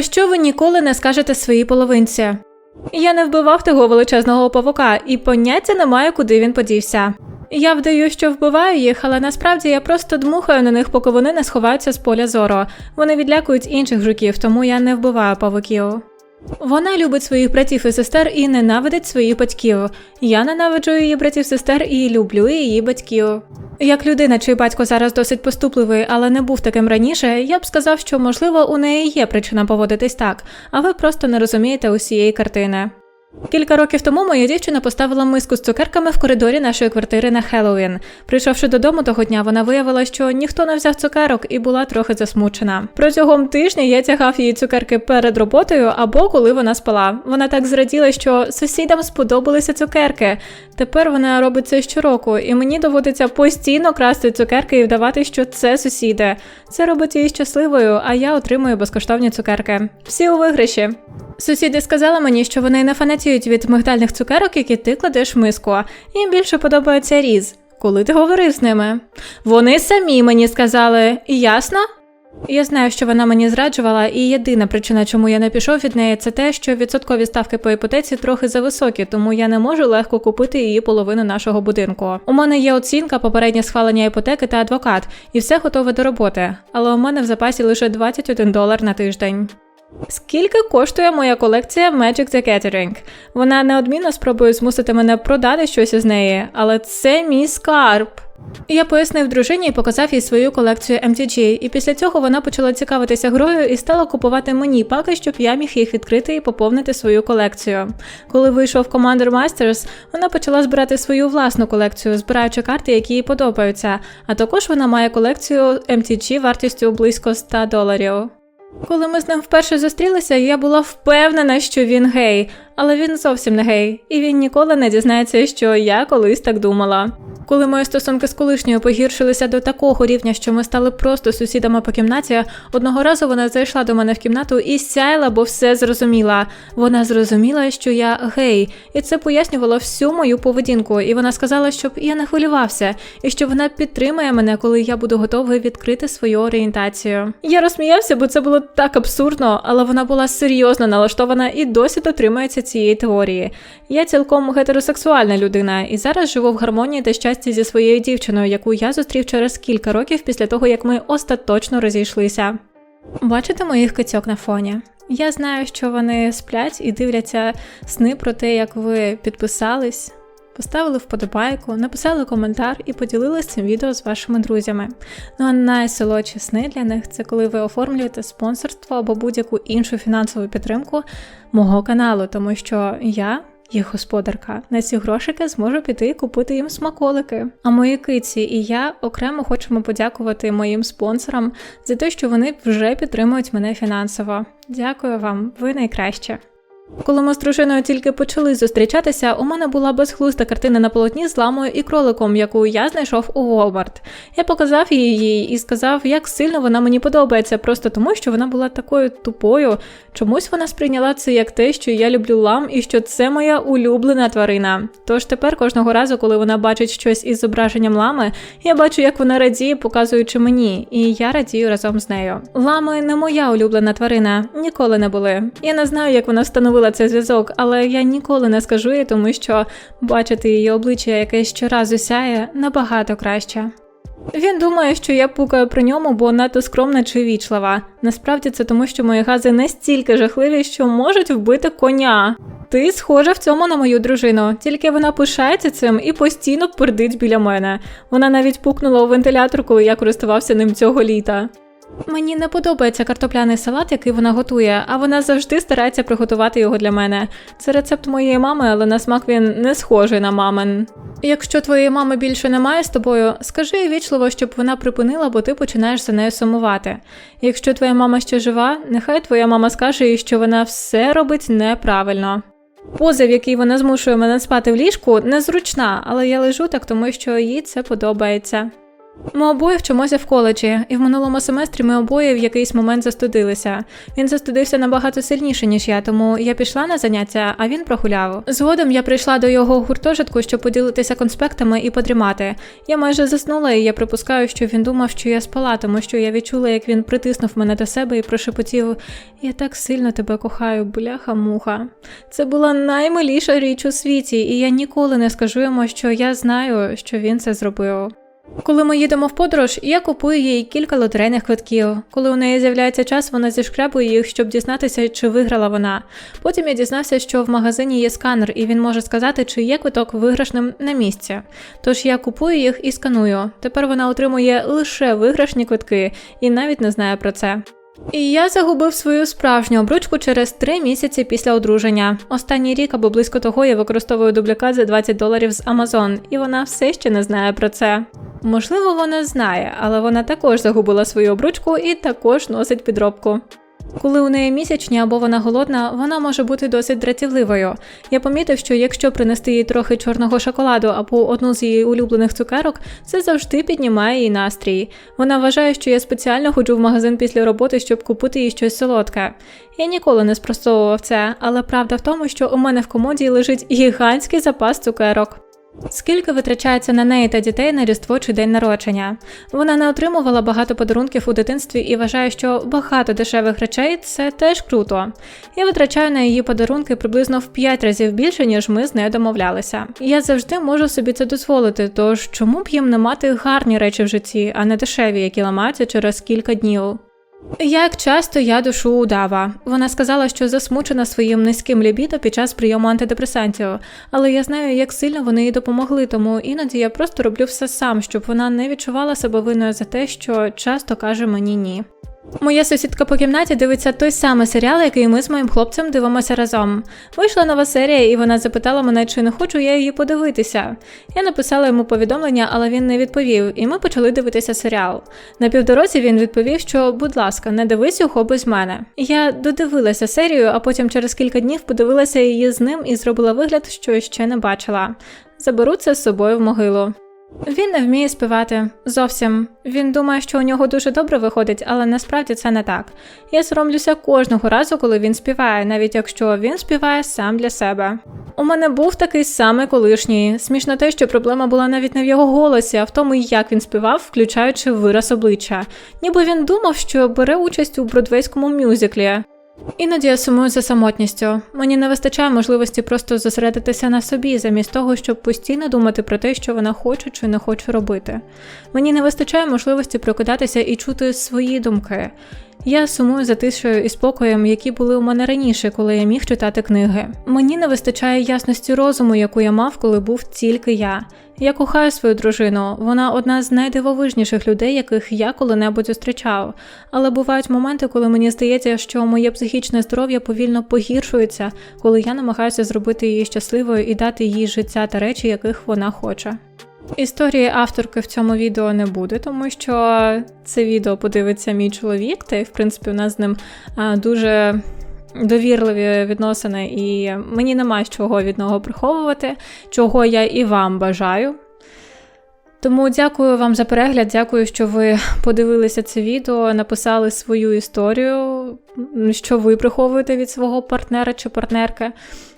Про що ви ніколи не скажете своїй половинці? Я не вбивав того величезного павука, і поняття не маю, куди він подівся. Я вдаю, що вбиваю їх, але насправді я просто дмухаю на них, поки вони не сховаються з поля зору. Вони відлякують інших жуків, тому я не вбиваю павуків. Вона любить своїх братів і сестер і ненавидить своїх батьків. Я ненавиджу її братів сестер і люблю її батьків. Як людина, чий батько зараз досить поступливий, але не був таким раніше, я б сказав, що можливо у неї є причина поводитись так, а ви просто не розумієте усієї картини. Кілька років тому моя дівчина поставила миску з цукерками в коридорі нашої квартири на Хеллоуін. Прийшовши додому того дня, вона виявила, що ніхто не взяв цукерок і була трохи засмучена. Протягом тижня я тягав її цукерки перед роботою або коли вона спала. Вона так зраділа, що сусідам сподобалися цукерки. Тепер вона робить це щороку, і мені доводиться постійно красти цукерки і вдавати, що це сусіди. Це робить її щасливою, а я отримую безкоштовні цукерки. Всі у виграші. Сусіди сказали мені, що вони не фанатіють від мигдальних цукерок, які ти кладеш в миску. Їм більше подобається різ. Коли ти говорив з ними? Вони самі мені сказали, і ясно? Я знаю, що вона мені зраджувала, і єдина причина, чому я не пішов від неї, це те, що відсоткові ставки по іпотеці трохи зависокі, тому я не можу легко купити її половину нашого будинку. У мене є оцінка, попереднє схвалення іпотеки та адвокат, і все готове до роботи. Але у мене в запасі лише 21 долар на тиждень. Скільки коштує моя колекція Magic the Gathering? Вона неодмінно спробує змусити мене продати щось із неї, але це мій скарб. Я пояснив дружині і показав їй свою колекцію MTG, і після цього вона почала цікавитися грою і стала купувати мені паки, щоб я міг їх відкрити і поповнити свою колекцію. Коли вийшов Commander Masters, вона почала збирати свою власну колекцію, збираючи карти, які їй подобаються. А також вона має колекцію MTG вартістю близько 100 доларів. Коли ми з ним вперше зустрілися, я була впевнена, що він гей, але він зовсім не гей, і він ніколи не дізнається, що я колись так думала. Коли мої стосунки з колишньою погіршилися до такого рівня, що ми стали просто сусідами по кімнаті, одного разу вона зайшла до мене в кімнату і сяйла, бо все зрозуміла. Вона зрозуміла, що я гей, і це пояснювало всю мою поведінку. І вона сказала, щоб я не хвилювався, і що вона підтримає мене, коли я буду готовий відкрити свою орієнтацію. Я розсміявся, бо це було так абсурдно, але вона була серйозно налаштована і досі дотримується цієї теорії. Я цілком гетеросексуальна людина і зараз живу в гармонії та щасті зі своєю дівчиною, яку я зустрів через кілька років після того, як ми остаточно розійшлися. Бачите моїх кицьок на фоні? Я знаю, що вони сплять і дивляться сни про те, як ви підписались, поставили вподобайку, написали коментар і поділилися цим відео з вашими друзями. Ну а найсолодші сни для них це коли ви оформлюєте спонсорство або будь-яку іншу фінансову підтримку мого каналу, тому що я. Їх господарка на ці грошики зможу піти і купити їм смаколики. А мої киці і я окремо хочемо подякувати моїм спонсорам за те, що вони вже підтримують мене фінансово. Дякую вам, ви найкраще. Коли ми з дружиною тільки почали зустрічатися, у мене була безглузда картина на полотні з ламою і кроликом, яку я знайшов у Walmart. Я показав її їй і сказав, як сильно вона мені подобається, просто тому, що вона була такою тупою. Чомусь вона сприйняла це як те, що я люблю лам і що це моя улюблена тварина. Тож тепер кожного разу, коли вона бачить щось із зображенням лами, я бачу, як вона радіє, показуючи мені, і я радію разом з нею. Лами не моя улюблена тварина, ніколи не були. Я не знаю, як вона встановила цей зв'язок, але я ніколи не скажу їй, тому що бачити її обличчя, яке щоразу сяє, набагато краще. Він думає, що я пукаю при ньому, бо надто скромна чи вічлива. Насправді це тому, що мої гази настільки жахливі, що можуть вбити коня. Ти схожа в цьому на мою дружину, тільки вона пишається цим і постійно пердить біля мене. Вона навіть пукнула у вентилятор, коли я користувався ним цього літа. Мені не подобається картопляний салат, який вона готує, а вона завжди старається приготувати його для мене. Це рецепт моєї мами, але на смак він не схожий на мамин. Якщо твоєї мами більше немає з тобою, скажи їй вічливо, щоб вона припинила, бо ти починаєш за нею сумувати. Якщо твоя мама ще жива, нехай твоя мама скаже їй, що вона все робить неправильно. Поза, в якій вона змушує мене спати в ліжку, незручна, але я лежу так, тому що їй це подобається. Ми обоє вчимося в коледжі, і в минулому семестрі ми обоє в якийсь момент застудилися. Він застудився набагато сильніше, ніж я, тому я пішла на заняття, а він прогуляв. Згодом я прийшла до його гуртожитку, щоб поділитися конспектами і подрімати. Я майже заснула, і я припускаю, що він думав, що я спала, тому що я відчула, як він притиснув мене до себе і прошепотів: Я так сильно тебе кохаю, бляха-муха. Це була наймиліша річ у світі, і я ніколи не скажу йому, що я знаю, що він це зробив. Коли ми їдемо в подорож, я купую їй кілька лотерейних квитків. Коли у неї з'являється час, вона зішкребує їх, щоб дізнатися, чи виграла вона. Потім я дізнався, що в магазині є сканер, і він може сказати, чи є квиток виграшним на місці. Тож я купую їх і сканую. Тепер вона отримує лише виграшні квитки і навіть не знає про це. І я загубив свою справжню обручку через три місяці після одруження. Останній рік або близько того я використовую дублікат за 20 доларів з Amazon, і вона все ще не знає про це. Можливо, вона знає, але вона також загубила свою обручку і також носить підробку. Коли у неї місячні або вона голодна, вона може бути досить дратівливою. Я помітив, що якщо принести їй трохи чорного шоколаду або одну з її улюблених цукерок, це завжди піднімає її настрій. Вона вважає, що я спеціально ходжу в магазин після роботи, щоб купити їй щось солодке. Я ніколи не спростовував це, але правда в тому, що у мене в комоді лежить гігантський запас цукерок. Скільки витрачається на неї та дітей на Різдво чи день народження? Вона не отримувала багато подарунків у дитинстві і вважає, що багато дешевих речей це теж круто. Я витрачаю на її подарунки приблизно в 5 разів більше, ніж ми з нею домовлялися. Я завжди можу собі це дозволити, тож чому б їм не мати гарні речі в житті, а не дешеві, які ламаються через кілька днів. Як часто я душу удава. Вона сказала, що засмучена своїм низьким лібідо під час прийому антидепресантів, але я знаю, як сильно вони їй допомогли, тому іноді я просто роблю все сам, щоб вона не відчувала себе винною за те, що часто каже мені ні. Моя сусідка по кімнаті дивиться той самий серіал, який ми з моїм хлопцем дивимося разом. Вийшла нова серія, і вона запитала мене, чи не хочу я її подивитися. Я написала йому повідомлення, але він не відповів, і ми почали дивитися серіал. На півдорозі він відповів, що, будь ласка, не дивись його без мене. Я додивилася серію, а потім через кілька днів подивилася її з ним і зробила вигляд, що ще не бачила. Заберу це з собою в могилу. Він не вміє співати зовсім. Він думає, що у нього дуже добре виходить, але насправді це не так. Я соромлюся кожного разу, коли він співає, навіть якщо він співає сам для себе. У мене був такий самий колишній. Смішно те, що проблема була навіть не в його голосі, а в тому, як він співав, включаючи вираз обличчя. Ніби він думав, що бере участь у бродвейському мюзиклі. Іноді я сумую за самотністю. Мені не вистачає можливості просто зосередитися на собі, замість того, щоб постійно думати про те, що вона хоче чи не хоче робити. Мені не вистачає можливості прокидатися і чути свої думки. Я сумую за тишею і спокоєм, які були у мене раніше, коли я міг читати книги. Мені не вистачає ясності розуму, яку я мав, коли був тільки я. Я кохаю свою дружину, вона одна з найдивовижніших людей, яких я коли-небудь зустрічав. Але бувають моменти, коли мені здається, що моє психічне здоров'я повільно погіршується, коли я намагаюся зробити її щасливою і дати їй життя та речі, яких вона хоче. Історії авторки в цьому відео не буде, тому що це відео подивиться мій чоловік, та й в принципі у нас з ним дуже довірливі відносини, і мені нема чого від нього приховувати, чого я і вам бажаю. Тому дякую вам за перегляд, дякую, що ви подивилися це відео, написали свою історію, що ви приховуєте від свого партнера чи партнерки.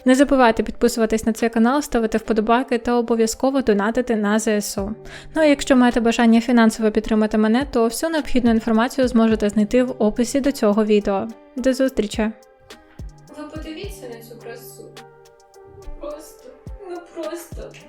Не забувайте підписуватись на цей канал, ставити вподобайки та обов'язково донатити на ЗСУ. Ну а якщо маєте бажання фінансово підтримати мене, то всю необхідну інформацію зможете знайти в описі до цього відео. До зустрічі! Ви подивіться на цю красу. Просто, ну просто.